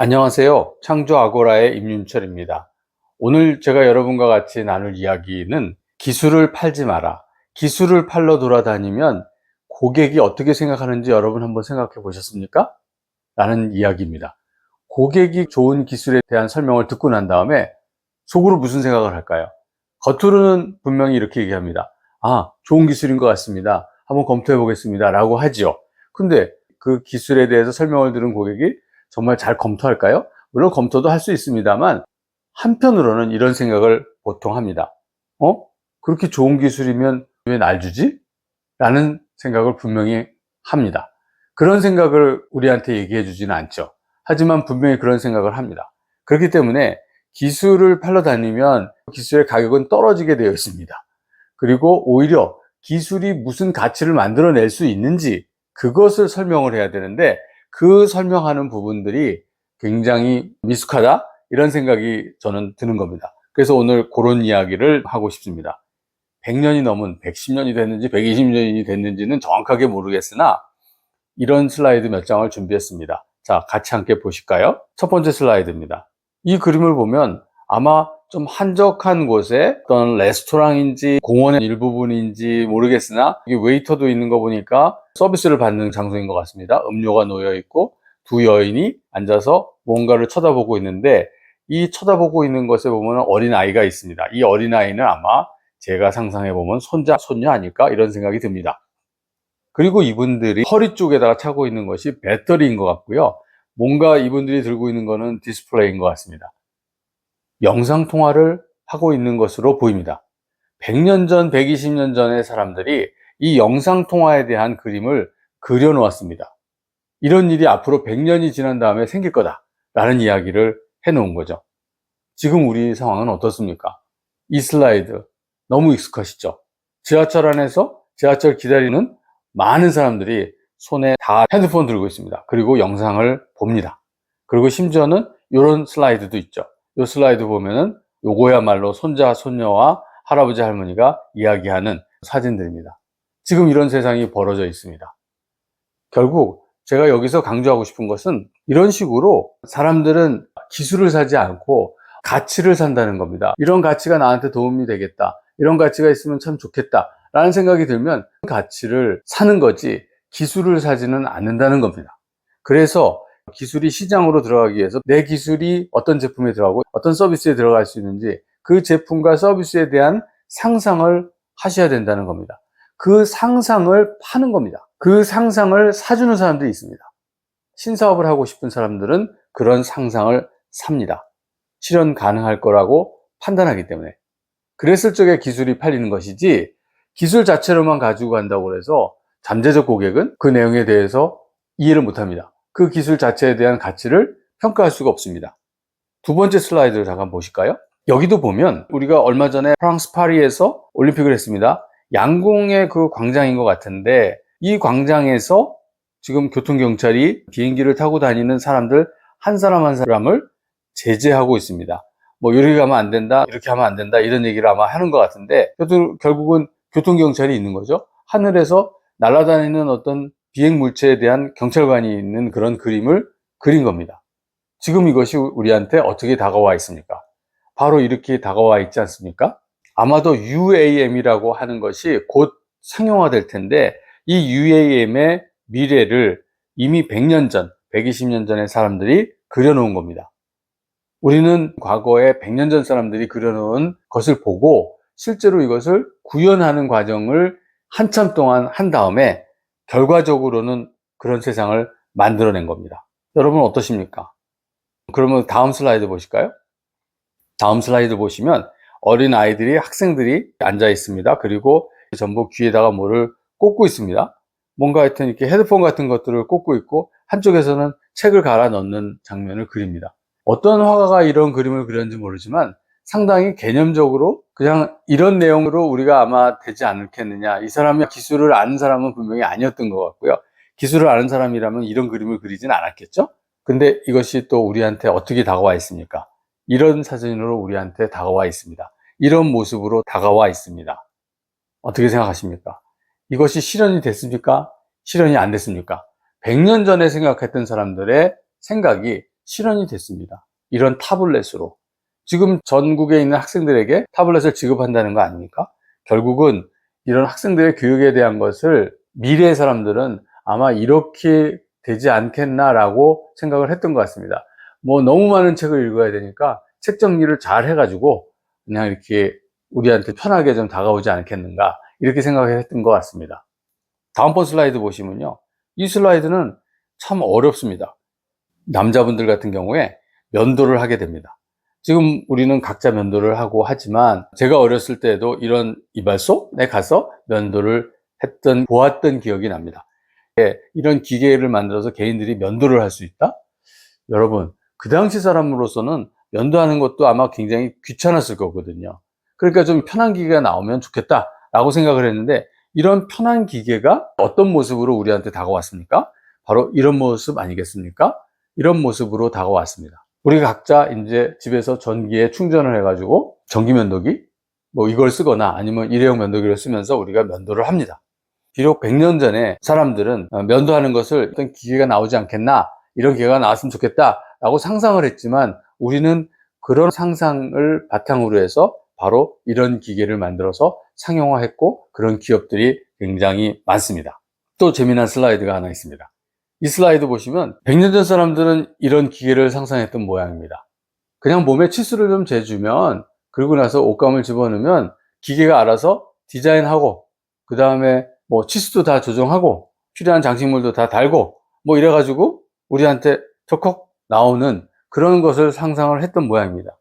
안녕하세요. 창조 아고라의 임윤철입니다. 오늘 제가 여러분과 같이 나눌 이야기는 기술을 팔지 마라. 기술을 팔러 돌아다니면 고객이 어떻게 생각하는지 여러분 한번 생각해 보셨습니까? 라는 이야기입니다. 고객이 좋은 기술에 대한 설명을 듣고 난 다음에 속으로 무슨 생각을 할까요? 겉으로는 분명히 이렇게 얘기합니다. 아, 좋은 기술인 것 같습니다. 한번 검토해 보겠습니다. 라고 하지요. 근데 그 기술에 대해서 설명을 들은 고객이 정말 잘 검토할까요? 물론 검토도 할 수 있습니다만 한편으로는 이런 생각을 보통 합니다. 어? 그렇게 좋은 기술이면 왜 날 주지? 라는 생각을 분명히 합니다. 그런 생각을 우리한테 얘기해 주지는 않죠. 하지만 분명히 그런 생각을 합니다. 그렇기 때문에 기술을 팔러 다니면 기술의 가격은 떨어지게 되어 있습니다. 그리고 오히려 기술이 무슨 가치를 만들어낼 수 있는지 그것을 설명을 해야 되는데 그 설명하는 부분들이 굉장히 미숙하다 이런 생각이 저는 드는 겁니다. 그래서 오늘 그런 이야기를 하고 싶습니다. 100년이 넘은 110년이 됐는지 120년이 됐는지는 정확하게 모르겠으나 이런 슬라이드 몇 장을 준비했습니다. 자, 같이 함께 보실까요? 첫 번째 슬라이드입니다. 이 그림을 보면 아마 좀 한적한 곳에 어떤 레스토랑인지 공원의 일부분인지 모르겠으나 이게 웨이터도 있는 거 보니까 서비스를 받는 장소인 것 같습니다. 음료가 놓여 있고 두 여인이 앉아서 뭔가를 쳐다보고 있는데 이 쳐다보고 있는 것에 보면 어린 아이가 있습니다. 이 어린 아이는 아마 제가 상상해 보면 손자 손녀 아닐까 이런 생각이 듭니다. 그리고 이분들이 허리 쪽에다가 차고 있는 것이 배터리인 것 같고요. 뭔가 이분들이 들고 있는 것은 디스플레이인 것 같습니다. 영상 통화를 하고 있는 것으로 보입니다. 100년 전, 120년 전의 사람들이 이 영상 통화에 대한 그림을 그려 놓았습니다. 이런 일이 앞으로 100년이 지난 다음에 생길 거다. 라는 이야기를 해 놓은 거죠. 지금 우리 상황은 어떻습니까? 이 슬라이드 너무 익숙하시죠? 지하철 안에서 지하철 기다리는 많은 사람들이 손에 다 핸드폰 들고 있습니다. 그리고 영상을 봅니다. 그리고 심지어는 이런 슬라이드도 있죠. 이 슬라이드 보면은 요거야말로 손자, 손녀와 할아버지, 할머니가 이야기하는 사진들입니다. 지금 이런 세상이 벌어져 있습니다. 결국 제가 여기서 강조하고 싶은 것은 이런 식으로 사람들은 기술을 사지 않고 가치를 산다는 겁니다. 이런 가치가 나한테 도움이 되겠다. 이런 가치가 있으면 참 좋겠다. 라는 생각이 들면 가치를 사는 거지 기술을 사지는 않는다는 겁니다. 그래서 기술이 시장으로 들어가기 위해서 내 기술이 어떤 제품에 들어가고 어떤 서비스에 들어갈 수 있는지 그 제품과 서비스에 대한 상상을 하셔야 된다는 겁니다. 그 상상을 파는 겁니다. 그 상상을 사주는 사람들이 있습니다. 신사업을 하고 싶은 사람들은 그런 상상을 삽니다. 실현 가능할 거라고 판단하기 때문에. 그랬을 적에 기술이 팔리는 것이지 기술 자체로만 가지고 간다고 해서 잠재적 고객은 그 내용에 대해서 이해를 못 합니다. 그 기술 자체에 대한 가치를 평가할 수가 없습니다. 두 번째 슬라이드를 잠깐 보실까요? 여기도 보면 우리가 얼마 전에 프랑스 파리에서 올림픽을 했습니다. 양궁의 그 광장인 것 같은데 이 광장에서 지금 교통경찰이 비행기를 타고 다니는 사람들 한 사람 한 사람을 제재하고 있습니다. 뭐 이렇게 가면 안 된다, 이렇게 하면 안 된다 이런 얘기를 아마 하는 것 같은데 결국은 교통경찰이 있는 거죠. 하늘에서 날아다니는 어떤 비행 물체에 대한 경찰관이 있는 그런 그림을 그린 겁니다. 지금 이것이 우리한테 어떻게 다가와 있습니까? 바로 이렇게 다가와 있지 않습니까? 아마도 UAM이라고 하는 것이 곧 상용화될 텐데 이 UAM의 미래를 이미 100년 전, 120년 전의 사람들이 그려놓은 겁니다. 우리는 과거에 100년 전 사람들이 그려놓은 것을 보고 실제로 이것을 구현하는 과정을 한참 동안 한 다음에 결과적으로는 그런 세상을 만들어낸 겁니다. 여러분 어떠십니까? 그러면 다음 슬라이드 보실까요? 다음 슬라이드 보시면 어린 아이들이 학생들이 앉아 있습니다. 그리고 전부 귀에다가 뭐를 꽂고 있습니다. 뭔가 하여튼 이렇게 헤드폰 같은 것들을 꽂고 있고 한쪽에서는 책을 갈아 넣는 장면을 그립니다. 어떤 화가가 이런 그림을 그렸는지 모르지만 상당히 개념적으로 그냥 이런 내용으로 우리가 아마 되지 않겠느냐. 이 사람이 기술을 아는 사람은 분명히 아니었던 것 같고요. 기술을 아는 사람이라면 이런 그림을 그리진 않았겠죠? 근데 이것이 또 우리한테 어떻게 다가와 있습니까? 이런 사진으로 우리한테 다가와 있습니다. 이런 모습으로 다가와 있습니다. 어떻게 생각하십니까? 이것이 실현이 됐습니까? 실현이 안 됐습니까? 100년 전에 생각했던 사람들의 생각이 실현이 됐습니다. 이런 타블렛으로. 지금 전국에 있는 학생들에게 타블렛을 지급한다는 거 아닙니까? 결국은 이런 학생들의 교육에 대한 것을 미래의 사람들은 아마 이렇게 되지 않겠나라고 생각을 했던 것 같습니다. 뭐 너무 많은 책을 읽어야 되니까 책 정리를 잘 해가지고 그냥 이렇게 우리한테 편하게 좀 다가오지 않겠는가 이렇게 생각했던 것 같습니다. 다음번 슬라이드 보시면요. 이 슬라이드는 참 어렵습니다. 남자분들 같은 경우에 면도를 하게 됩니다. 지금 우리는 각자 면도를 하고 하지만 제가 어렸을 때도 이런 이발소에 가서 면도를 했던, 보았던 기억이 납니다. 예, 이런 기계를 만들어서 개인들이 면도를 할 수 있다? 여러분, 그 당시 사람으로서는 면도하는 것도 아마 굉장히 귀찮았을 거거든요. 그러니까 좀 편한 기계가 나오면 좋겠다라고 생각을 했는데 이런 편한 기계가 어떤 모습으로 우리한테 다가왔습니까? 바로 이런 모습 아니겠습니까? 이런 모습으로 다가왔습니다. 우리 각자 이제 집에서 전기에 충전을 해가지고 전기 면도기 뭐 이걸 쓰거나 아니면 일회용 면도기를 쓰면서 우리가 면도를 합니다. 비록 100년 전에 사람들은 어, 면도하는 것을 어떤 기계가 나오지 않겠나 이런 기계가 나왔으면 좋겠다 라고 상상을 했지만 우리는 그런 상상을 바탕으로 해서 바로 이런 기계를 만들어서 상용화했고 그런 기업들이 굉장히 많습니다. 또 재미난 슬라이드가 하나 있습니다. 이 슬라이드 보시면 100년 전 사람들은 이런 기계를 상상했던 모양입니다. 그냥 몸에 치수를 좀 재주면 그리고 나서 옷감을 집어넣으면 기계가 알아서 디자인하고 그 다음에 뭐 치수도 다 조정하고 필요한 장식물도 다 달고 뭐 이래가지고 우리한테 톡톡 나오는 그런 것을 상상을 했던 모양입니다.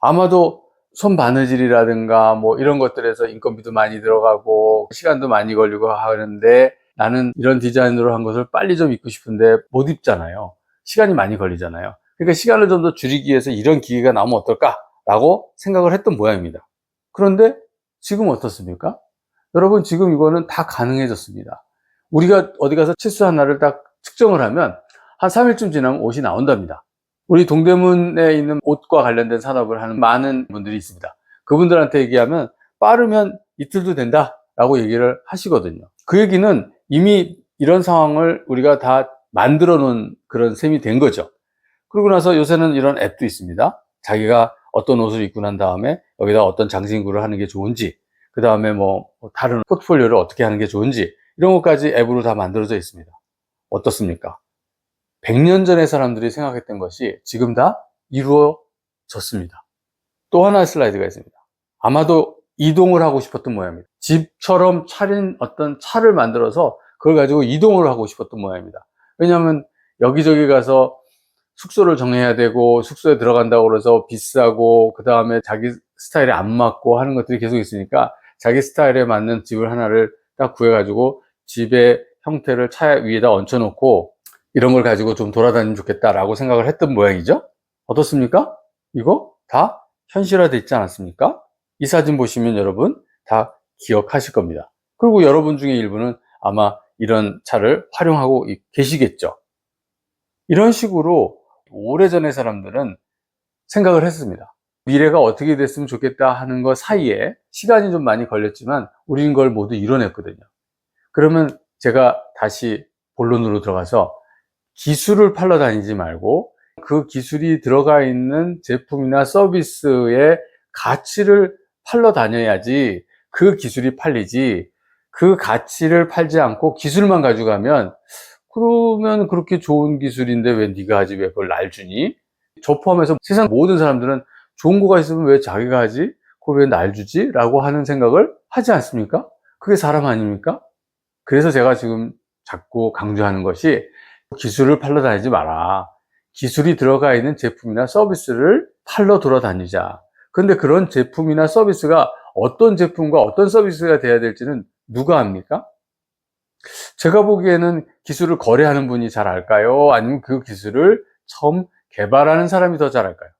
아마도 손 바느질이라든가 뭐 이런 것들에서 인건비도 많이 들어가고 시간도 많이 걸리고 하는데 나는 이런 디자인으로 한 것을 빨리 좀 입고 싶은데 못 입잖아요. 시간이 많이 걸리잖아요. 그러니까 시간을 좀 더 줄이기 위해서 이런 기계가 나오면 어떨까라고 생각을 했던 모양입니다. 그런데 지금 어떻습니까? 여러분 지금 이거는 다 가능해졌습니다. 우리가 어디 가서 치수 하나를 딱 측정을 하면 한 3일쯤 지나면 옷이 나온답니다. 우리 동대문에 있는 옷과 관련된 산업을 하는 많은 분들이 있습니다. 그분들한테 얘기하면 빠르면 이틀도 된다라고 얘기를 하시거든요. 그 얘기는 이미 이런 상황을 우리가 다 만들어 놓은 그런 셈이 된 거죠. 그러고 나서 요새는 이런 앱도 있습니다. 자기가 어떤 옷을 입고 난 다음에 여기다 어떤 장신구를 하는 게 좋은지, 그 다음에 뭐 다른 포트폴리오를 어떻게 하는 게 좋은지, 이런 것까지 앱으로 다 만들어져 있습니다. 어떻습니까? 100년 전의 사람들이 생각했던 것이 지금 다 이루어졌습니다. 또 하나의 슬라이드가 있습니다. 아마도 이동을 하고 싶었던 모양입니다. 집처럼 차린 어떤 차를 만들어서 그걸 가지고 이동을 하고 싶었던 모양입니다. 왜냐하면 여기저기 가서 숙소를 정해야 되고 숙소에 들어간다고 그래서 비싸고 그 다음에 자기 스타일에 안 맞고 하는 것들이 계속 있으니까 자기 스타일에 맞는 집을 하나를 딱 구해가지고 집의 형태를 차 위에다 얹혀놓고 이런 걸 가지고 좀 돌아다니면 좋겠다라고 생각을 했던 모양이죠. 어떻습니까? 이거 다 현실화돼 있지 않았습니까? 이 사진 보시면 여러분 다 기억하실 겁니다. 그리고 여러분 중에 일부는 아마 이런 차를 활용하고 계시겠죠. 이런 식으로 오래전의 사람들은 생각을 했습니다. 미래가 어떻게 됐으면 좋겠다 하는 것 사이에 시간이 좀 많이 걸렸지만 우리는 그걸 모두 이뤄냈거든요. 그러면 제가 다시 본론으로 들어가서 기술을 팔러 다니지 말고 그 기술이 들어가 있는 제품이나 서비스의 가치를 팔러 다녀야지 그 기술이 팔리지 그 가치를 팔지 않고 기술만 가져가면 그러면 그렇게 좋은 기술인데 왜 네가 하지 왜 그걸 날 주니? 저 포함해서 세상 모든 사람들은 좋은 거가 있으면 왜 자기가 하지? 그걸 왜 날 주지? 라고 하는 생각을 하지 않습니까? 그게 사람 아닙니까? 그래서 제가 지금 자꾸 강조하는 것이 기술을 팔러 다니지 마라. 기술이 들어가 있는 제품이나 서비스를 팔러 돌아다니자. 근데 그런 제품이나 서비스가 어떤 제품과 어떤 서비스가 돼야 될지는 누가 합니까? 제가 보기에는 기술을 거래하는 분이 잘 알까요? 아니면 그 기술을 처음 개발하는 사람이 더 잘 알까요?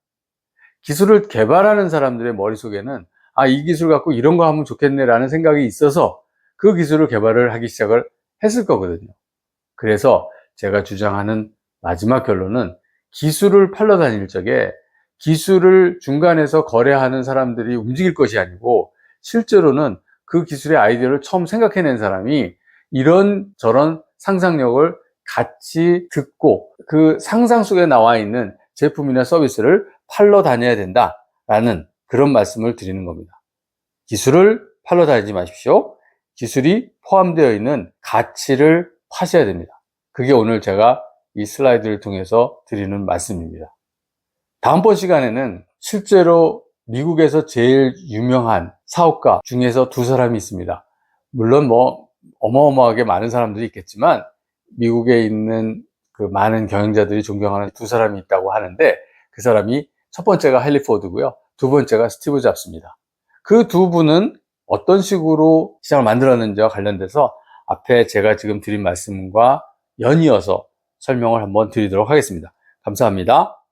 기술을 개발하는 사람들의 머릿속에는 아, 이 기술 갖고 이런 거 하면 좋겠네 라는 생각이 있어서 그 기술을 개발을 하기 시작을 했을 거거든요. 그래서 제가 주장하는 마지막 결론은 기술을 팔러 다닐 적에 기술을 중간에서 거래하는 사람들이 움직일 것이 아니고 실제로는 그 기술의 아이디어를 처음 생각해낸 사람이 이런 저런 상상력을 같이 듣고 그 상상 속에 나와 있는 제품이나 서비스를 팔러 다녀야 된다라는 그런 말씀을 드리는 겁니다. 기술을 팔러 다니지 마십시오. 기술이 포함되어 있는 가치를 파셔야 됩니다. 그게 오늘 제가 이 슬라이드를 통해서 드리는 말씀입니다. 다음번 시간에는 실제로 미국에서 제일 유명한 사업가 중에서 두 사람이 있습니다. 물론 뭐 어마어마하게 많은 사람들이 있겠지만 미국에 있는 그 많은 경영자들이 존경하는 두 사람이 있다고 하는데 그 사람이 첫 번째가 헨리 포드고요. 두 번째가 스티브 잡스입니다. 그 두 분은 어떤 식으로 시장을 만들었는지와 관련돼서 앞에 제가 지금 드린 말씀과 연이어서 설명을 한번 드리도록 하겠습니다. 감사합니다.